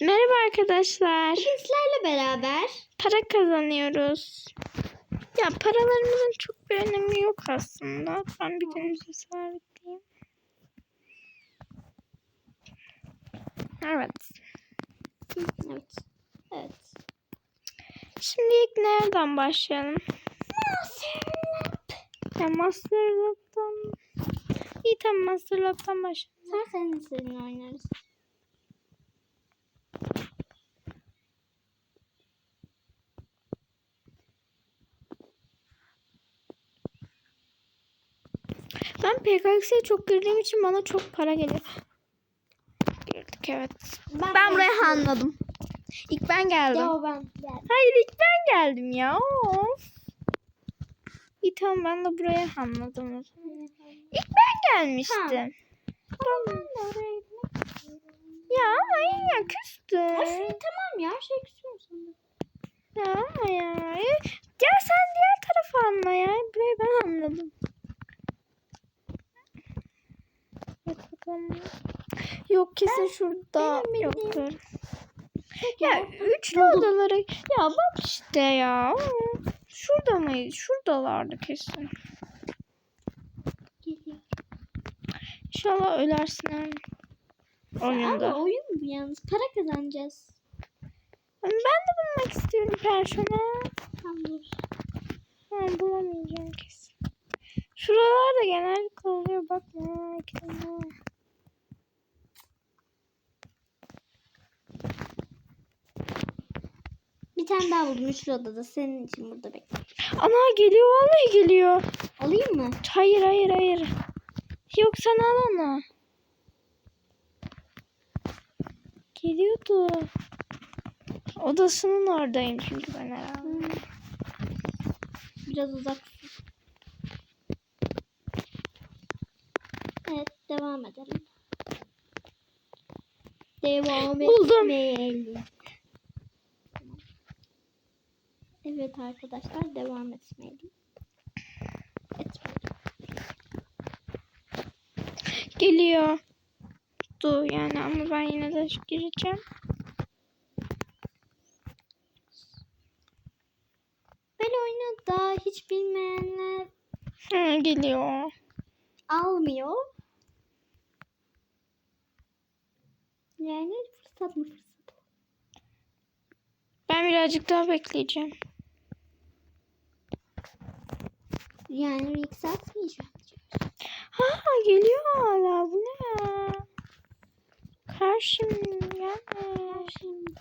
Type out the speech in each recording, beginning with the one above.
Merhaba arkadaşlar. Sizlerle beraber Para kazanıyoruz. Ya paralarımızın çok bir önemi yok aslında. Ben bir denize sabitleyeyim. Evet. evet. Evet. Şimdi ilk nereden başlayalım? Ya Masterlock'tan. İyi tamam Masterlock'tan başlayalım. Sen senin istediğini oynarız. Ben PKX'ye çok girdiğim için bana çok para geliyor. Girdik evet. Ben buraya anladım. İlk ben geldim. Ya ben gel. Hayır ilk ben geldim ya. Of. İyi tamam ben de buraya anladım o zaman. İlk ben gelmiştim. Ben gitmek istiyorum. Ya iyi ya küstüm. Ay, tamam ya şey küsüyorum sana. Ya ama ya. Gel sen diğer tarafı anla ya. Burayı ben anladım. Yok kesin şurada benim yoktur. Ya üçlü odalara ya bak işte ya. Şurada mıydı? Şuradalardı kesin. İnşallah ölersin yani. Oyunda. Ama oyun bu yalnız. Para kazanacağız. Ben de bulmak istiyorum personel. Tamam dur. Ben bulamayacağım kesin. Şuralarda genellikle oluyor bakma. iki Bir tane daha buldum. Üçlü odada. Senin için burada bekle. Ana geliyor vallahi geliyor. Alayım mı? Hayır hayır hayır. Yok sen al onu. Geliyordu. Odasının oradayım çünkü ben herhalde. Hmm. Biraz uzak. Evet devam edelim. Devam Buldum. etmeyelim. Evet arkadaşlar devam. Etmeyelim. Geliyor. Du yani ama ben yine de gireceğim. Böyle oyunu daha hiç bilmeyenler Hı, geliyor. almıyor. Yani fırsat mı fırsat? Ben birazcık daha bekleyeceğim. Yani yükseltmeyeceğim. Ha geliyor hala. Bu ne ya? Karşım gelme. Şimdi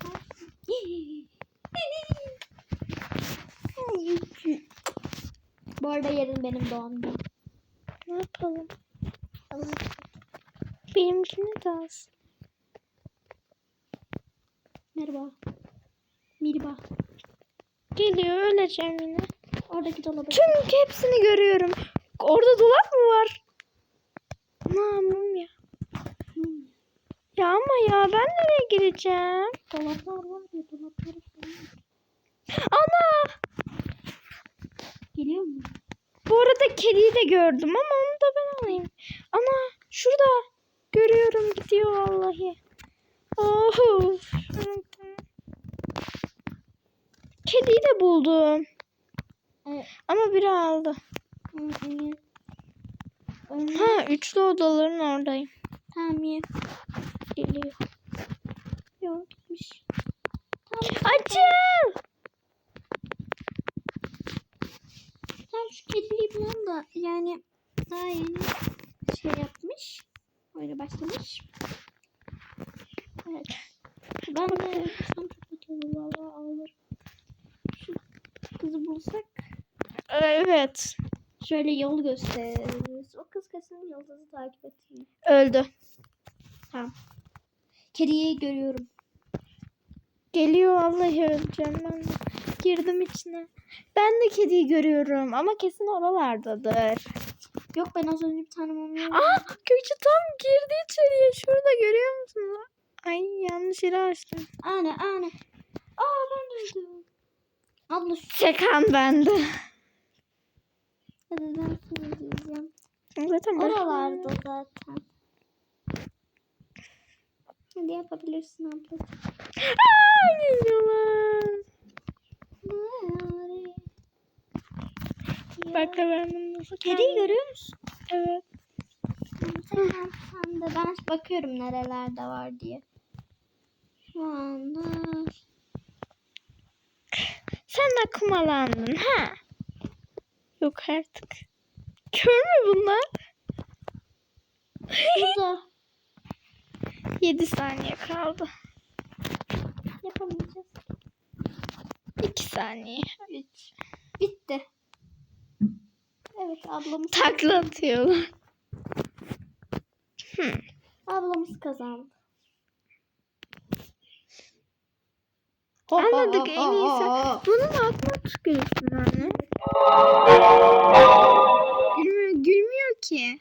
Bu arada yarın benim doğum günüm. Ne yapalım? Benimkini de alsın. Merhaba. Merhaba. Geliyor öleceğim yine. Oradaki dolaba. Tüm hepsini görüyorum. Orada dolap mı var? Namım ya. Hmm. Ya ama ya ben nereye gireceğim? Dolaplar var ya dolapları falan. Ana! Geliyor mu? Bu arada kediyi de gördüm ama onu da ben alayım. Ana şurada. Görüyorum gidiyor vallahi. Oh. Kediyi de buldum. Evet. Ama biri aldı. Ha üçlü odaların oradayım. Tamam iyi. Geliyor. Yok gitmiş. Tamam. Açıl! Tam şu kediliği bulan da yani daha yeni şey yapmış. Öyle başlamış. Evet. Ben de sen çok kötü olur valla ağlarım. Şu kızı bulsak Evet. şöyle yol gösteririz. O kız kesin yıldızı takip ettiğini. Öldü. Tamam. Kediyi görüyorum. Geliyor vallahi öleceğim ben. Girdim içine. Ben de kediyi görüyorum ama kesin oralardadır. Yok ben az önce bir tane mumya Aa Gökçe tam girdi içeriye. Şurada görüyor musunuz? Ay yanlış yere açtım. Anne anne. Aa ben de. Abla Çekan bende. Ya da ben şunu diyeceğim. Sen zaten Oralarda zaten. Hadi yapabilirsin abla. Aaa geliyorlar. Bak da ben bunu nasıl Kediyi görüyor musun? Evet. Tamam sen de ben bakıyorum nerelerde var diye. Şu anda. Sen akumalandın ha? Yok artık. Kör mü bunlar? burada 7 saniye kaldı. yapamayacağız. 2 saniye. 3. Bitti. Evet ablamız Takla atıyorlar. Hmm. ablamız kazandı. Anladık en iyisi. Bunun altına tükürürsün anne. Gülmüyor, gülmüyor ki.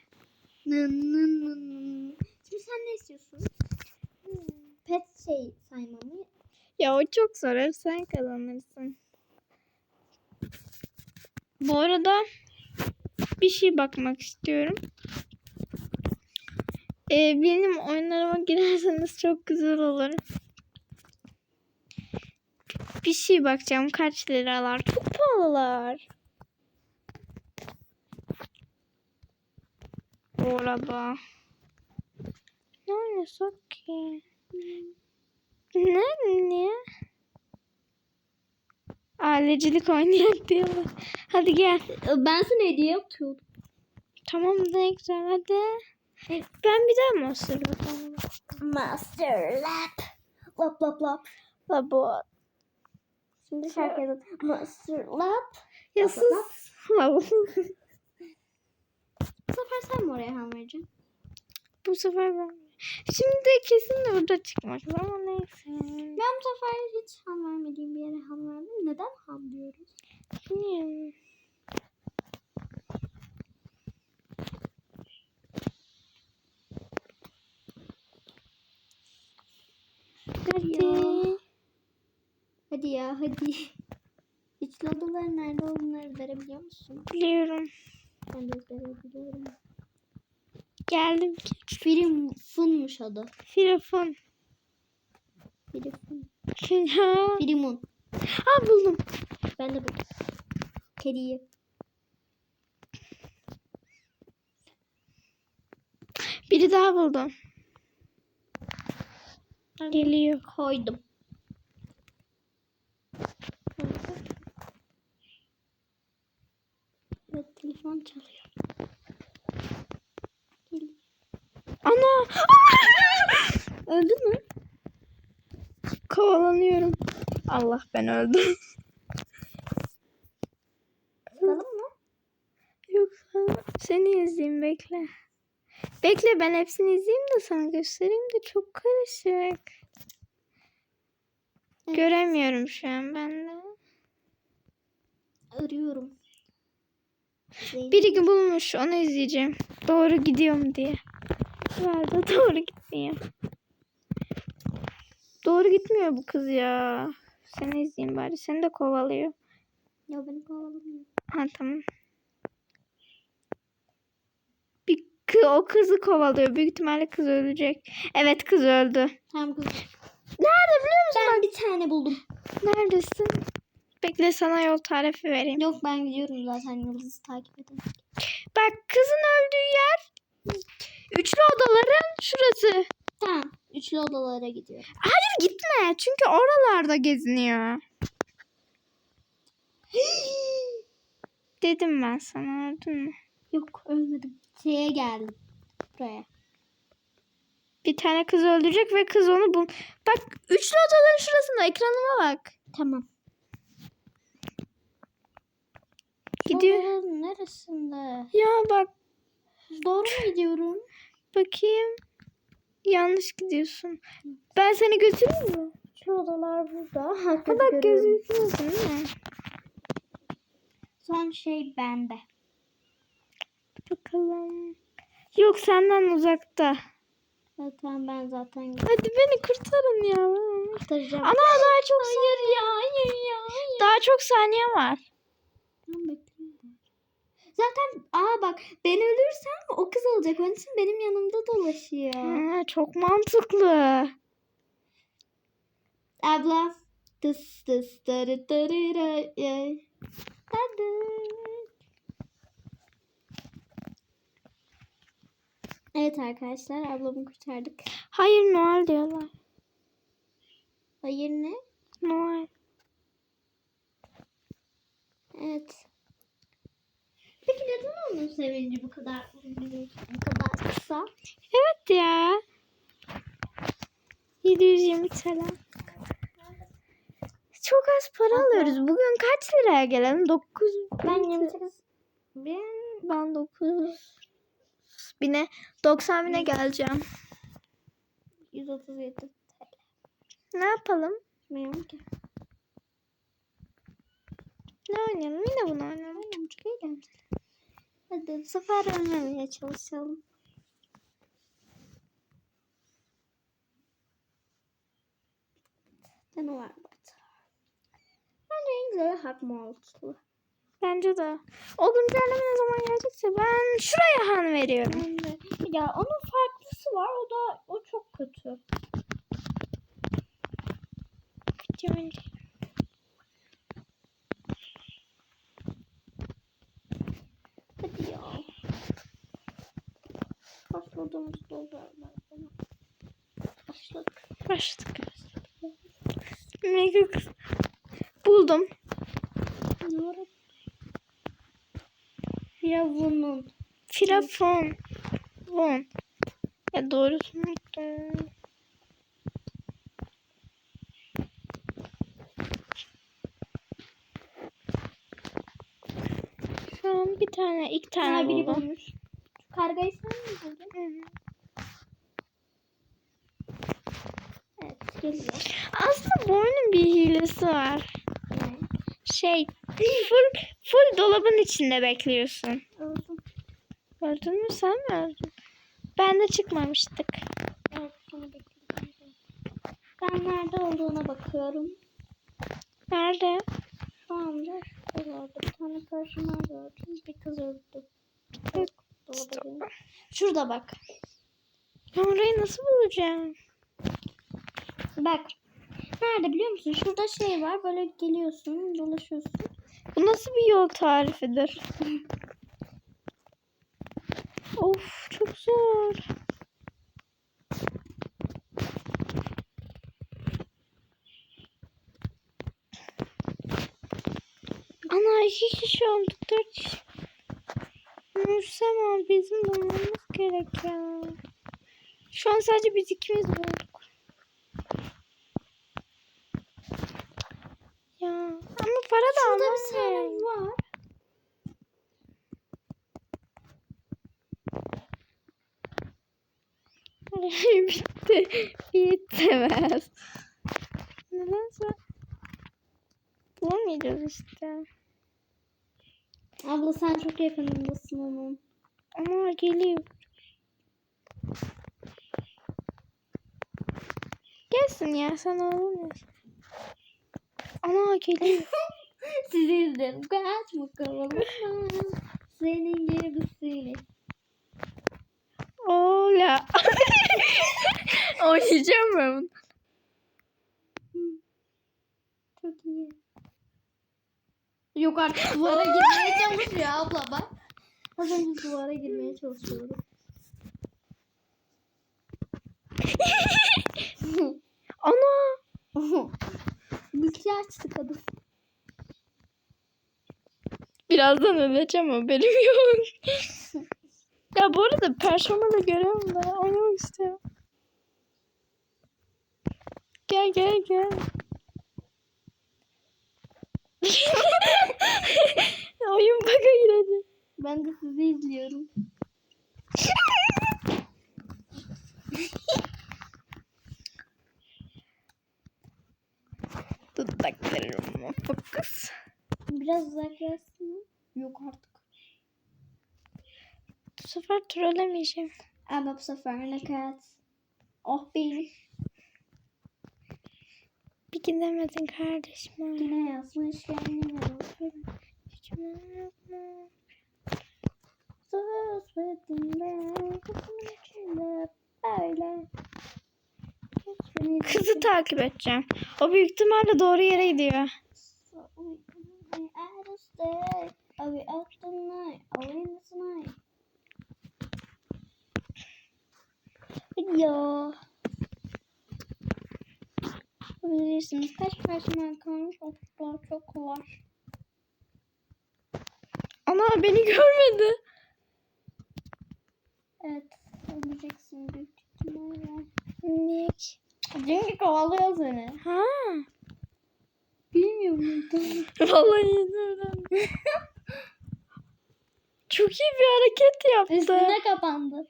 Nın nın nın nın. Şimdi sen ne istiyorsun? Pet şey saymamı. Ya o çok zor. Hep sen kazanırsın. Bu arada bir şey bakmak istiyorum. Ee, benim oyunlarıma girerseniz çok güzel olur. Bir şey bakacağım. Kaç liralar? Çok pahalılar. Bu arada. Ne oynasak ki? Ne? Niye? Ailecilik oynayak diyorlar. Hadi gel. Ben sana hediye atıyordum. Tamam ne güzel hadi. Ben bir daha Monster bakalım. Master Lap. Lap lap lap. La bu. Şimdi şarkı yazın. Master Lap. Ya Lap, lap. Bu. Sefer sen mi oraya ham vereceksin? bu sefer ben. Şimdi kesin de burada çıkmak ama neyse. Ben bu sefer hiç ham vermediğim bir yere ham verdim. Neden ham diyoruz? Bilmiyorum. Hadi ya. Hadi ya hadi. İçli odaların nerede olduğunu verebiliyor musun? Biliyorum. Ben de verebiliyorum. Geldim ki. Film funmuş adı. Filofon. Filifun. Ya. Filimun. Ha buldum. Ben de bu. Kediyi. Biri daha buldum. Geliyor. Koydum. Evet telefon çalıyor. Geliyor. Ana. Öldü mü? Kovalanıyorum. Allah ben öldüm. Bakalım mı? Yoksa seni izleyeyim bekle. Bekle ben hepsini izleyeyim de sana göstereyim de çok karışık. Evet. Göremiyorum şu an ben de. Arıyorum. Biri bulmuş onu izleyeceğim. Doğru gidiyorum diye. Da doğru gitmiyor. Doğru gitmiyor bu kız ya. Seni izleyeyim bari. Seni de kovalıyor. Ya beni kovalamıyor. Ha tamam. Bir kı o kızı kovalıyor. Büyük ihtimalle kız ölecek. Evet kız öldü. Tamam kız. Nerede biliyor musun? Ben bir tane buldum. Neredesin? Bekle sana yol tarifi vereyim. Yok ben gidiyorum zaten yıldızı takip edin. Bak kızın öldüğü yer üçlü odaların şurası. Tamam. Üçlü odalara gidiyorum. Hayır gitme çünkü oralarda geziniyor. Dedim ben sana öldün mü? Yok ölmedim. Şeye geldim. Buraya. Bir tane kız öldürecek ve kız onu bul. Bak üçlü odaların şurasında ekranıma bak. Tamam. Gidiyor. Neresinde? Ya bak Doğru mu gidiyorum? bakayım. Yanlış gidiyorsun. Ben seni götüreyim mi? Şu odalar burada. Ha bak gözüküyorsun değil mi? Son şey bende. Bakalım. Yok senden uzakta. Zaten ben zaten Hadi beni kurtarın ya. kurtaracağım. Ana daha çok Hayır ya, hayır ya, hayır. daha çok saniye var. Zaten aa bak ben ölürsem o kız olacak. Onun için benim yanımda dolaşıyor. Ha, çok mantıklı. Abla. Tıs tıs tarı tarı ray. Hadi. Evet arkadaşlar ablamı kurtardık. Hayır Noel diyorlar. Hayır ne? Noel. Evet. Peki neden onun sevinci bu kadar bu kadar kısa? Evet ya. 720 TL. Çok az para alıyoruz. Bugün kaç liraya gelelim? 9 Ben 28 bin. Ben 9 bine 90 bine geleceğim. 137 Ne yapalım? bilmiyorum ki. Ne oynayalım? Yine bunu oynayalım. Aynen çok eğlenceli. Hadi bu sefer ölmemeye çalışalım. Ne var burada? Bence en güzeli Hak Moltlu. Bence de. O güncelleme ne zaman gelecekse ben şuraya han veriyorum. De. Ya onun farklısı var. O da o çok kötü. Hadi Başladık. Başladık. Mega kız. Buldum. Firavun'un. Firavun. Von. Ya doğrusu unuttum. Şu an bir tane, iki tane biri buldum. bulmuş. Kargayı sen mi buldun? Evet geliyor. Aslında bu oyunun bir hilesi var. Ne? Şey, full, full dolabın içinde bekliyorsun. Olsun. Gördün mü sen mi öldün? Ben de çıkmamıştık. Evet sana bekliyorum. Ben nerede olduğuna bakıyorum. Nerede? Şu anda şuralarda bir tane personel gördüm. Bir kız öldü. Yok. Dolaba. Şurada bak. Ben orayı nasıl bulacağım? Bak. Nerede biliyor musun? Şurada şey var. Böyle geliyorsun, dolaşıyorsun. Bu nasıl bir yol tarifidir? of çok zor. Ana iki kişi olduk dört kişi. Nursema bizim bulmamız gerek ya. Şu an sadece biz ikimiz bulduk. Ya ama para da Şurada bir gerek. var. Bitti. Bitemez. Nedense bulamayacağız işte. Abla sen çok yakınındasın onun. Ama geliyor. Gelsin ya sen olamıyorsun. Ana geliyor. Sizi izlerim. Kaç bakalım. Senin gerisiyle. Ola. Oynayacağım ben bunu. Çok iyi. Yok artık duvara girmeye çalışıyor abla bak. Az önce duvara girmeye çalışıyorum. Ana. Bilgi açtı kadın. Birazdan öleceğim haberim yok. ya bu arada perşembe de görüyorum da oynamak istiyorum. Gel gel gel. Oyun baka girdi. Ben de sizi izliyorum. Dudaklarıma fokus. Biraz uzaklaşsın. Yok artık. Bu sefer trollemeyeceğim. Ama bu sefer nakat. Oh benim. Gidemedin kardeşim. Yine yazmış kendine. Kızı takip edeceğim. O büyük ihtimalle doğru yere gidiyor. So Bilirsiniz kaç personel kalmış? Of daha çok var. Ana beni görmedi. Evet. Öleceksin büyük ihtimalle. Niye ki? Çünkü kovalıyor seni. Ha. Bilmiyor muydun? Vallahi yeni öğrendim. Çok iyi bir hareket yaptı. Üstüne kapandı.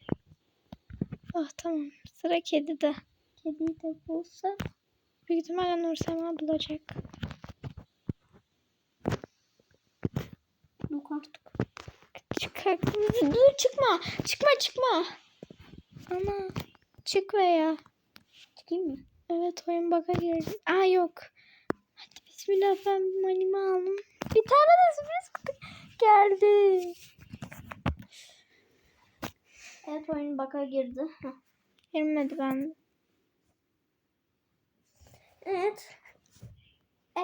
Ah tamam. Sıra kedide. Kediyi de bulsa. Büyük ihtimalle Nur Sema bulacak. Yok artık. Çık. Dur çıkma. Çıkma çıkma. Ana. Çık veya. Çıkayım mı? Evet oyun baka girdi. Aa yok. Hadi bismillah ben manimi aldım. Bir tane de sürpriz geldi. Evet oyun baka girdi. Girmedi bende. Evet. E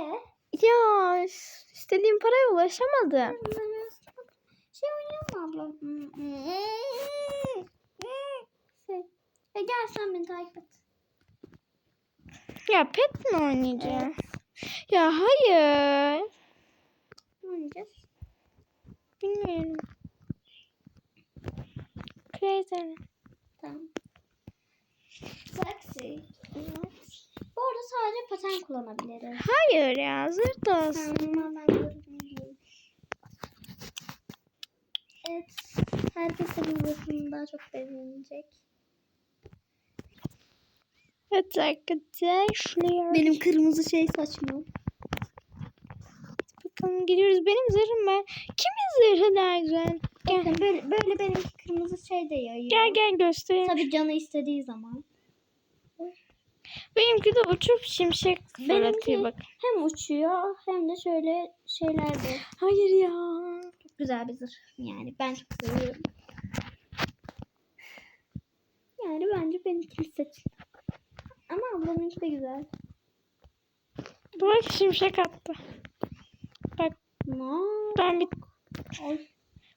Ya istediğim paraya ulaşamadım. Şey oynayalım abla? Şey. E gel sen beni takip et. Ya pet mi oynayacağım? Ya hayır. Ne oynayacağız? Bilmiyorum. Crazy. Tamam. Taxi. Bu arada sadece paten kullanabiliriz. Hayır ya zırt olsun. Tamam ben. Evet. Herkes senin resmini daha çok beğenecek. Evet arkadaşlar. Benim kırmızı şey saçma. Bakalım gidiyoruz. Benim zırhım ben. Kimin zırhı daha güzel? Gel. Bakın böyle, böyle benim kırmızı şey de yayıyor. Gel gel göstereyim. Tabii canı istediği zaman. Benimki de uçup şimşek fırlatıyor bak. hem uçuyor hem de şöyle şeyler de. Hayır ya. Çok güzel bir zırh. Yani ben çok seviyorum. Yani bence benimkini seç. Ama ablamınki de güzel. Bak şimşek attı. Bak No. ben bir Ay.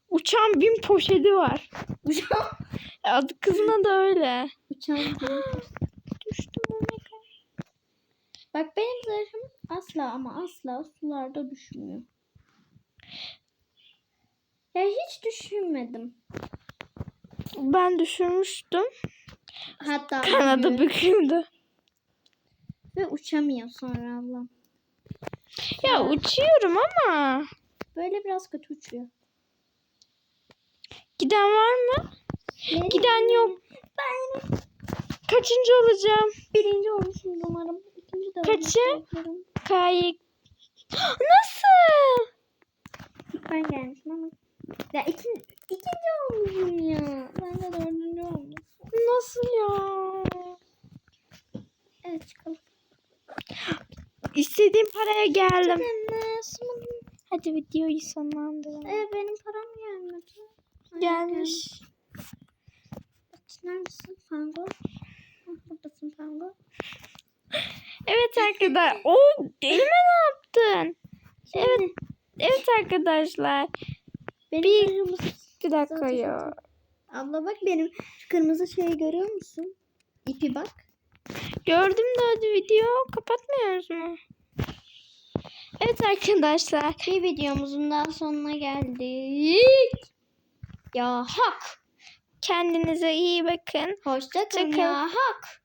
uçan bin poşeti var. Uçan. Adı kızına da öyle. Uçan. Düştüm omega. Bak benim zırhım asla ama asla sularda düşmüyor. Ya hiç düşünmedim. Ben düşürmüştüm. Hatta Kanadı büküldü. ve uçamıyor sonra ablam. Ya Sonra uçuyorum ama. böyle biraz kötü uçuyor. Giden var mı? Benim- Giden yok. Ben Kaçıncı olacağım? birinci olmuşum umarım. Kaçı? Kayık. Nasıl? Ben gelmişim ama. Ya ikinci, ikinci olmuşum ya. Ben de dördüncü olmuşum. Nasıl ya? Evet çıkalım. İstediğim paraya geldim. Nasıl? Hadi videoyu sonlandıralım. Ee, benim param gelmedi. Gelmiş. Neredesin Fango? Evet arkadaşlar. O elime ne yaptın? Evet. Evet arkadaşlar. benim Bir- kırmızı... Bir dakika ya. Abla bak benim şu kırmızı şeyi görüyor musun? İpi bak. Gördüm de hadi video kapatmıyoruz mu? Evet arkadaşlar. Bir videomuzun daha sonuna geldik. Ya hak. Kendinize iyi bakın. Hoşça kalın ya hak.